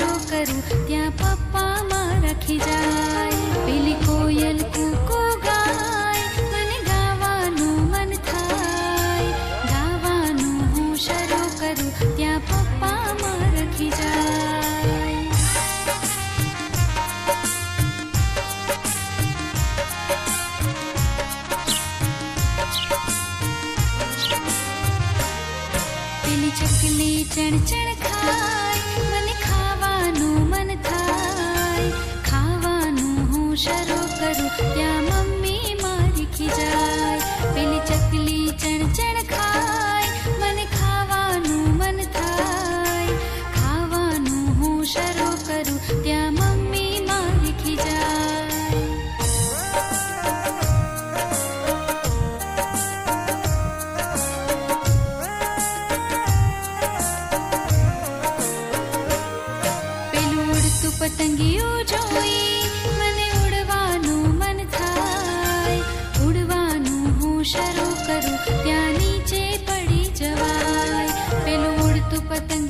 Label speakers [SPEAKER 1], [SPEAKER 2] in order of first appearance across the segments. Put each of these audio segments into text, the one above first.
[SPEAKER 1] વાતો કરું, ત્યાં પપ્પા માં રાખી જાય. પેલી કોયલ કૂકો ગાય ગાવાનું મન થાય. ગાવાનું હું શરૂ કરું, ત્યાં પપ્પા માં જાય. ચકલી ચણ ચણ ત્યાં હું શરૂ કરું ત્યાં મમ્મી મારી ખીજાય પેલું ઉડતું પતંગિયું જો કરું ત્યાં નીચે પડી જવાય પેલું ઉડતું પતંગ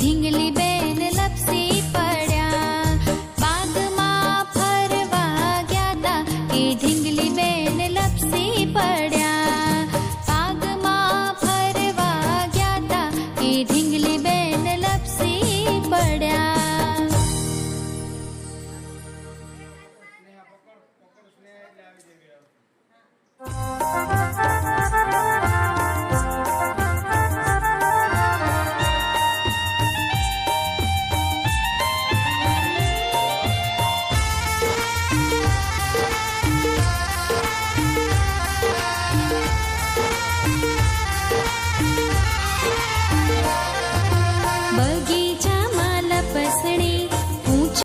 [SPEAKER 1] ঝিঙ্গলি বে